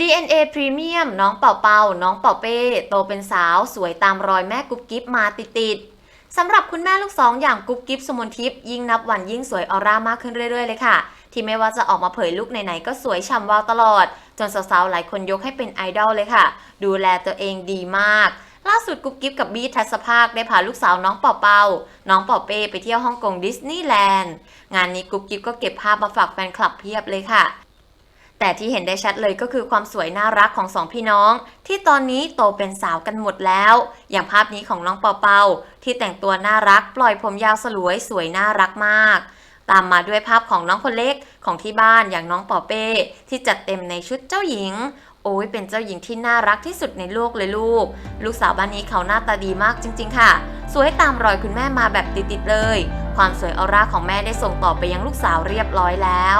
DNA Premium น้องเป่าเป่าน้องเป่าเป้ โตเป็นสาวสวยตามรอยแม่กุ๊บกิ๊บมาติดๆสำหรับคุณแม่ลูกสองอย่างกุ๊บกิ๊บสมนทิพย์ยิ่งนับวันยิ่งสวยออร่ามากขึ้นเรื่อย ๆ เลยค่ะ ที่ไม่ว่าจะออกมาเผยลุกไหน ๆ ก็สวยฉ่ำวาวตลอด จนสาวๆหลายคนยกให้เป็นไอดอลเลยค่ะ ดูแลตัวเองดีมาก ล่าสุดกุ๊บกิ๊บกับบี้ทัศภาคได้พาลูกสาวน้องเป่าเป่าน้องเป่าเป้ไปเที่ยวฮ่องกงดิสนีย์แลนด์งานนี้กุ๊บกิ๊บก็เก็บภาพมาฝากแฟนคลับเพียบเลยค่ะ แต่ที่เห็นได้ชัดเลยก็คือความสวยน่ารักของสองพี่น้อง ที่ตอนนี้โตเป็นสาวกันหมดแล้ว อย่างภาพนี้ของน้องเปาเปาที่แต่งตัวน่ารักปล่อยผมยาวสลวยสวยน่ารักมาก ตามมาด้วยภาพของน้องคนเล็กของที่บ้านอย่างน้องปอเป้ที่จัดเต็มในชุดเจ้าหญิง โอ้ยเป็นเจ้าหญิงที่น่ารักที่สุดในโลกเลยลูก ลูกสาวบ้านนี้เขาหน้าตาดีมากจริง ๆ ค่ะ สวยตามรอยคุณแม่มาแบบติดๆเลย ความสวยออร่าของแม่ได้ส่งต่อไปยังลูกสาวเรียบร้อยแล้ว